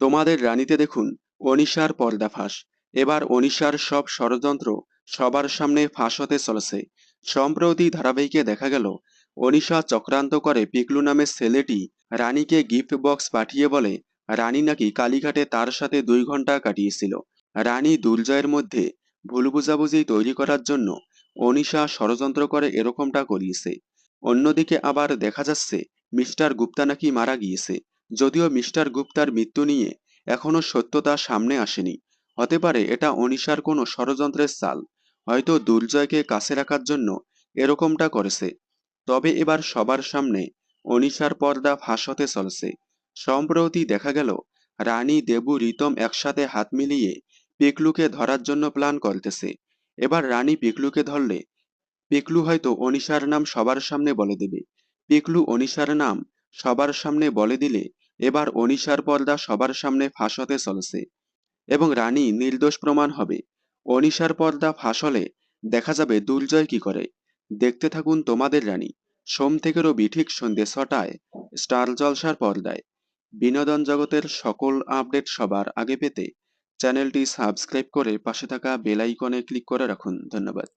তোমাদের রানীতে দেখুন, অনিশার পর্দাফাঁস এবার অনিশার সব ষড়যন্ত্র সবার সামনে ফাঁস হতে চলেছে। সম্প্রতি ধারাবাহিকে দেখা গেল, অনিশা চক্রান্ত করে পিকলু নামের ছেলেটি রানীকে গিফট বক্স পাঠিয়ে বলে, রানী নাকি কালীঘাটে তার সাথে দুই ঘণ্টা কাটিয়েছিল। রানী দুর্জয়ের মধ্যে ভুল বুঝাবুঝি তৈরি করার জন্য অনিশা ষড়যন্ত্র করে এরকমটা করিয়েছে। অন্যদিকে আবার দেখা যাচ্ছে, মিস্টার গুপ্তা নাকি মারা গিয়েছে। যদিও মিস্টার গুপ্তার মৃত্যু নিয়ে এখনও সত্যতা সামনে আসেনি। হতে পারে এটা অনিশার কোনো ষড়যন্ত্রের চাল। হয়তো দুর্জয়কে কাছে রাখার জন্য এরকমটা করেছে। তবে এবার সবার সামনে অনিশার পর্দা ফাঁস হতে চলেছে। সম্প্রতি দেখা গেল, রানী দেবু রিতম একসাথে হাত মিলিয়ে পিকলুকে ধরার জন্য প্ল্যান করতেছে। এবার রানী পিকলুকে ধরলে পিকলু হয়তো অনিশার নাম সবার সামনে বলে দেবে। পিকলু অনিশার নাম সবার সামনে বলে দিলে এবার অনিশার পর্দা সবার সামনে ফাঁস হতে চলেছে এবং রানী নির্দোষ প্রমাণ হবে। অনিশার পর্দা ফাঁস হলে দেখা যাবে দুর্জয় কি করে। দেখতে থাকুন তোমাদের রানী, সোম থেকে রবি ঠিক সন্ধ্যে ছটায় স্টার জলসার পর্দায়। বিনোদন জগতের সকল আপডেট সবার আগে পেতে চ্যানেলটি সাবস্ক্রাইব করে পাশে থাকা বেল আইকনে ক্লিক করে রাখুন। ধন্যবাদ।